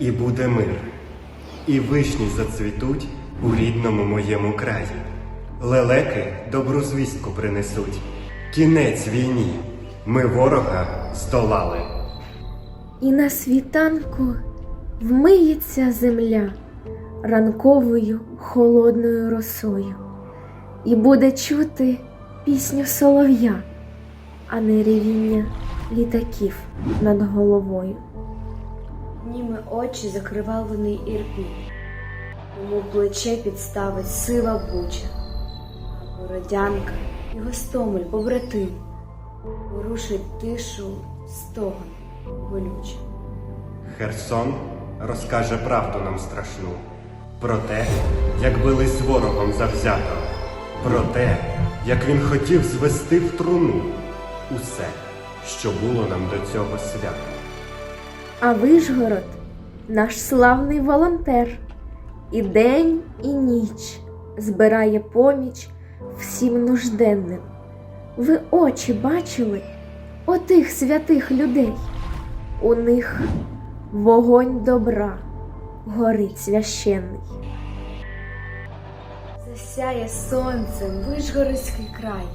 і буде мир, і вишні зацвітуть у рідному моєму краї. Лелеки добру звістку принесуть. Кінець війні. Ми ворога здолали. І на світанку вмиється земля ранковою холодною росою, і буде чути пісню солов'я, а не ревіння літаків над головою. Німи очі закривавлений ірпінь, йому плече підставить сива буча, бородянка і гостомель побратим порушить тишу стогон болюче. Херсон розкаже правду нам страшну про те, як бились ворогом завзято, про те, як він хотів звести в труну усе, що було нам до цього свята. А Вишгород наш славний волонтер, і день, і ніч збирає поміч всім нужденним. Ви очі бачили отих святих людей. У них вогонь добра горить священний. Засяє сонцем вишгородський край,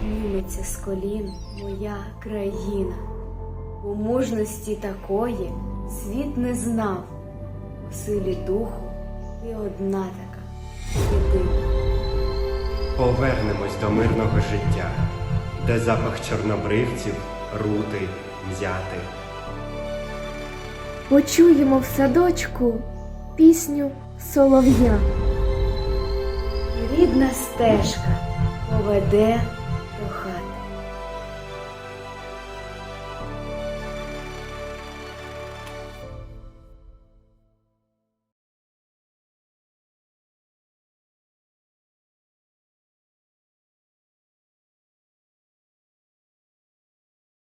Підніметься з колін моя країна. У мужності такої світ не знав, у силі духу ти одна така єдина. Повернемось до мирного життя, де запах чорнобривців, рути, м'яти. Почуємо в садочку пісню солов'я. Рідна стежка поведе